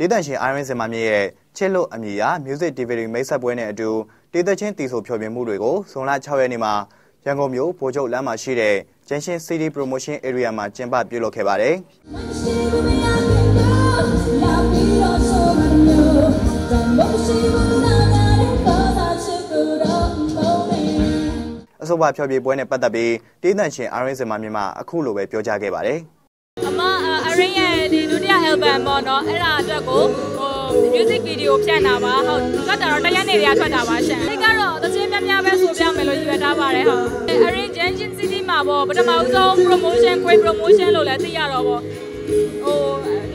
ဒေသရှင် Iron စင်မာမြင့်ရဲ့ချစ်လို့အမည်အရ Music DVD မိတ်ဆက်ပွဲနဲ့အတူဒေသချင်းတီဆိုဖျော်ဖြေမှုတွေကိုဇွန်လ6ရက်နေ့မှာရန်ကုန်မြို့ဗိုလ်ချုပ်လမ်းမှာရှိတဲ့ Junction City Promotion Area မှာကျင်းပပြုလုပ်ခဲ့ပါတယ်အဆိုပါဖျော်ဖြေပွဲနဲ့ပတ်သက်ပြီးဒေသရှင် Iron စင်မာမြင့်မှအခုလိုပဲပြောကြားခဲ့ပါတယ်အမ အရင်းရဲ့ဒီဒုတိယ album ပေါ့နော်အဲ့ဒါအတွက်ကိုဟို music video ဖြန့်တာပါဟုတ်ထွက်တာတော့တရက်နေရထွက်တာပါရှင်ဒီကတော့သချင်းများများပဲဆိုပြမယ်လို့ယူရထားပါတယ်ဟုတ် Arrangement City မှာပေါ့ပထမဦးဆုံး promotion great promotion လို့လည်းသိရတော့ပေါ့ ဟို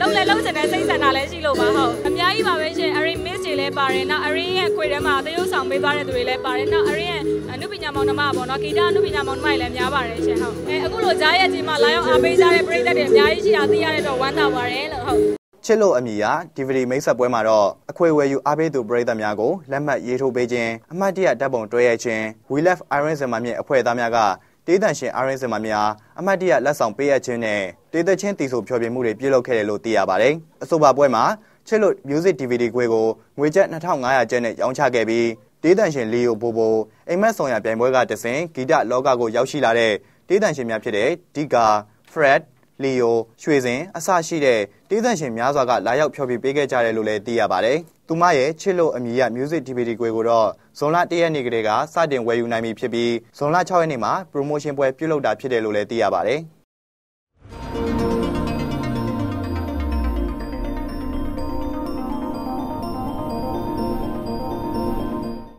လုံးလဲလုံးစတဲ့စိတ်ဆန္ဒလည်းရှိလို့ပါဟုတ်အများကြီးပါပဲရှင် Array Miss တွေလည်းပါတယ်နောက် Array ရဲ့ခွေထဲမှာသရုပ်ဆောင်ပေးသွားတဲ့သူတွေလည်းပါတယ်နောက် Array ရဲ့အနုပညာမောင်နှမပေါ့နော်ဂီတအနုပညာမောင်နှမတွေလည်းများပါတယ်ရှင်ဟုတ်အဲအခုလိုကြားရဲ့ကြီးမှာလာရောက်အားပေးကြတဲ့ပရိသတ်တွေအများကြီးရှိတာသိရတဲ့တော့ဝမ်းသာပါတယ်လို့ဟုတ်ချစ်လို့အမိယာ DVD မိတ်ဆက်ပွဲမှာတော့အခွေဝယ်ယူအားပေးသူပရိသတ်များကိုလက်မှတ်ရေးထိုးပေးခြင်းအမှတ်တရဓာတ်ပုံတွဲရိုက်ခြင်း We Love Iron Zimmer မြင့်အဖွဲ့သားများက ဒေသရှင် Iron Zimmer များအမှတ်တရလက်ဆောင်ပေးအပ်ခြင်းနဲ့ဒေသချင်းတီဆိုဖျော်ဖြေမှုတွေပြုလုပ်ခဲ့တယ်လို့သိရပါတယ်။အဆိုပါပွဲမှာချစ်လို့ Music DVD ခွေကိုငွေကျပ်2500ကျပ်နဲ့ရောင်းချခဲ့ပြီးဒေသရှင်လီယိုဘိုဘိုအိမ်မက်ဆောင်ရပြိုင်ပွဲကတဆင်ဂီတလောကကိုရောက်ရှိလာတဲ့ဒေသရှင်များဖြစ်တဲ့ဒီကာ Fred လီယိုရွှေစင်အစရှိတဲ့ဒေသရှင်များစွာကလာရောက်ဖျော်ဖြေပေးခဲ့ကြတယ်လို့လည်းသိရပါတယ်။သူမရဲ့ချစ်လို့အမည်ရ Music DVD ကွယ်ကိုတော့ဇွန်လ၁ရက်နေ့ကတည်းကစတင်ဝယ်ယူနိုင်ပြီဖြစ်ပြီးဇွန်လ6ရက်နေ့မှာ promotion ပွဲပြုလုပ်တာဖြစ်တယ်လို့လည်းသိရပါတယ်။